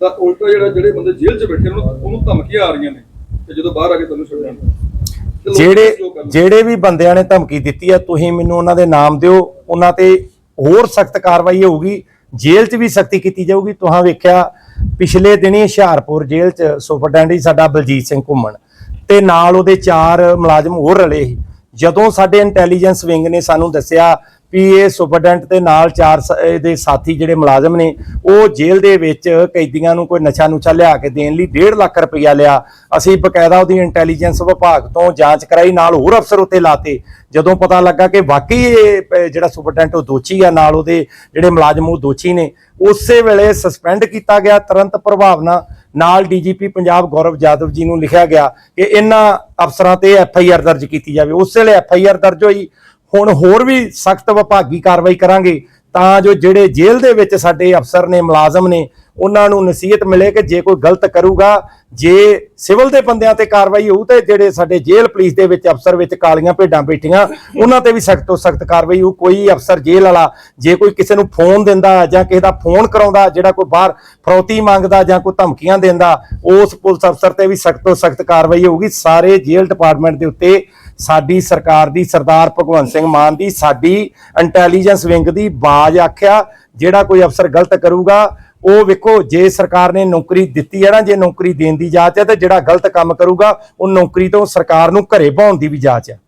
ਤਾਂ ਉਲਟਾ ਜਿਹੜਾ ਜਿਹੜੇ ਬੰਦੇ ਜੇਲ੍ਹ 'ਚ ਬੈਠੇ ਉਹਨਾਂ ਨੂੰ ਉਹਨੂੰ ਧਮਕੀਆਂ ਆ ਰਹੀਆਂ ਨੇ ਤੇ ਜਦੋਂ ਬਾਹਰ ਆ ਕੇ ਤੁਹਾਨੂੰ ਛੱਡਣ। ਜਿਹੜੇ ਜੋ। ਜਿਹੜੇ ਵੀ ਬੰਦਿਆਂ ਨੇ ਧਮਕੀ ਦਿੱਤੀ ਹੈ ਤੁਸੀਂ ਮੈਨੂੰ ਉਹਨਾਂ ਦੇ ਨਾਮ ਦਿਓ ਉਹਨਾਂ ਤੇ ਹੋਰ ਸਖਤ ਕਾਰਵਾਈ ਹੋਊਗੀ ਜੇਲ੍ਹ 'ਚ ਵੀ ਸਖਤੀ ਕੀਤੀ ਜਾਊਗੀ। ਤੁਸੀਂ ਵੇਖਿਆ ਪਿਛਲੇ ਦਿਨੀ ਹੁਸ਼ਿਆਰਪੁਰ ਜੇਲ੍ਹ 'ਚ ਸੁਪਰਡੈਂਟ ਸੀ ਸਾਡਾ ਬਲਜੀਤ ਸਿੰਘ ਘੁੰਮਣ ਤੇ ਨਾਲ ਉਹਦੇ ਚਾਰ ਮੁਲਾਜ਼ਮ ਹੋਰ ਰਲੇ ਸੀ। ਜਦੋਂ ਸਾਡੇ ਇੰਟੈਲੀਜੈਂਸ ਵਿੰਗ ਨੇ ਸਾਨੂੰ ਦੱਸਿਆ ਵੀ ਇਹ ਸੁਪਰਡੈਂਟ ਦੇ ਨਾਲ ਚਾਰ ਸ- ਇਹਦੇ ਸਾਥੀ ਜਿਹੜੇ ਮੁਲਾਜ਼ਮ ਨੇ, ਉਹ ਜੇਲ੍ਹ ਦੇ ਵਿੱਚ ਕੈਦੀਆਂ ਨੂੰ ਕੋਈ ਨਸ਼ਾ ਨੁਸ਼ਾ ਲਿਆ ਕੇ ਦੇਣ ਲਈ 1.5 ਲੱਖ ਰੁਪਇਆ ਲਿਆ। ਅਸੀਂ ਬਕਾਇਦਾ ਉਹਦੀ ਇੰਟੈਲੀਜੈਂਸ ਵਿਭਾਗ ਤੋਂ ਜਾਂਚ ਕਰਾਈ, ਨਾਲ ਹੋਰ ਅਫਸਰ ਉੱਤੇ ਲਾਤੇ। ਜਦੋਂ ਪਤਾ ਲੱਗਾ ਕਿ ਵਾਕਈ ਇਹ ਜਿਹੜਾ ਸੁਪਰਡੈਂਟ ਉਹ ਦੋਸ਼ੀ ਆ, ਨਾਲ ਉਹਦੇ ਜਿਹੜੇ ਮੁਲਾਜ਼ਮ ਉਹ ਦੋਸ਼ੀ ਨੇ, ਉਸੇ ਵੇਲੇ ਸਸਪੈਂਡ ਕੀਤਾ ਗਿਆ। ਤੁਰੰਤ ਪ੍ਰਭਾਵ ਨਾਲ ਨਾਲ ਡੀਜੀਪੀ ਪੰਜਾਬ ਗੌਰਵ ਜਾਦਵ ਜੀ ਨੂੰ ਲਿਖਿਆ ਗਿਆ ਕਿ ਇਹਨਾਂ ਅਫਸਰਾਂ ਤੇ ਐਫ ਆਈ ਆਰ ਦਰਜ ਕੀਤੀ ਜਾਵੇ। ਉਸੇ ਵੇਲੇ ਐਫ ਆਈ ਆਰ ਦਰਜ ਹੋਈ। ਹੁਣ ਹੋਰ ਵੀ ਸਖਤ ਵਿਭਾਗੀ ਕਾਰਵਾਈ ਕਰਾਂਗੇ, ਤਾਂ ਜੋ ਜਿਹੜੇ ਜੇਲ੍ਹ ਦੇ ਵਿੱਚ ਸਾਡੇ ਅਫਸਰ ਨੇ, ਮੁਲਾਜ਼ਮ ਨੇ, ਉਹਨਾਂ ਨੂੰ ਨਸੀਹਤ ਮਿਲੇ ਕਿ ਜੇ ਕੋਈ ਗਲਤ ਕਰੂਗਾ, ਜੇ ਸਿਵਲ ਦੇ ਬੰਦਿਆਂ ਤੇ ਕਾਰਵਾਈ ਹੋਊ ਤੇ ਜਿਹੜੇ ਸਾਡੇ ਜੇਲ੍ਹ ਪੁਲਿਸ ਦੇ ਵਿੱਚ ਅਫਸਰ ਵਿੱਚ ਕਾਲੀਆਂ ਭੇਡਾਂ ਬੈਠੀਆਂ, ਉਹਨਾਂ ਤੇ ਵੀ ਸਖਤ ਤੋਂ ਸਖਤ ਕਾਰਵਾਈ ਹੋਊ। ਕੋਈ ਅਫਸਰ ਜੇਲ੍ਹ ਵਾਲਾ, ਜੇ ਕੋਈ ਕਿਸੇ ਨੂੰ ਫੋਨ ਦਿੰਦਾ ਜਾਂ ਕਿਸੇ ਦਾ ਫੋਨ ਕਰਾਉਂਦਾ, ਜਿਹੜਾ ਕੋਈ ਬਾਹਰ ਫਰੌਤੀ ਮੰਗਦਾ ਜਾਂ ਕੋਈ ਧਮਕੀਆਂ ਦਿੰਦਾ, ਉਸ ਪੁਲਿਸ ਅਫਸਰ ਤੇ ਵੀ ਸਖਤ ਤੋਂ ਸਖਤ ਕਾਰਵਾਈ ਹੋਊਗੀ। ਸਾਰੇ ਜੇਲ੍ਹ ਡਿਪਾਰਟਮੈਂਟ ਦੇ ਉੱਤੇ ਸਾਡੀ ਸਰਕਾਰ ਦੀ ਸਰਦਾਰ ਭਗਵੰਤ ਸਿੰਘ ਮਾਨ ਦੀ, ਸਾਡੀ ਇੰਟੈਲੀਜੈਂਸ ਵਿੰਗ ਦੀ ਬਾਜ ਆਖਿਆ, ਜਿਹੜਾ ਕੋਈ ਅਫਸਰ ਗਲਤ ਕਰੂਗਾ, ਉਹ ਵੇਖੋ, ਜੇ ਸਰਕਾਰ ਨੇ ਨੌਕਰੀ ਦਿੱਤੀ ਹੈ ਨਾ, ਜੇ ਨੌਕਰੀ ਦੇਣ ਦੀ ਜਾਂਚ ਹੈ, ਤੇ ਜਿਹੜਾ ਗਲਤ ਕੰਮ ਕਰੂਗਾ, ਉਹ ਨੌਕਰੀ ਤੋਂ ਸਰਕਾਰ ਨੂੰ ਘਰੇ ਭਾਉਣ ਦੀ ਵੀ ਜਾਂਚ ਹੈ।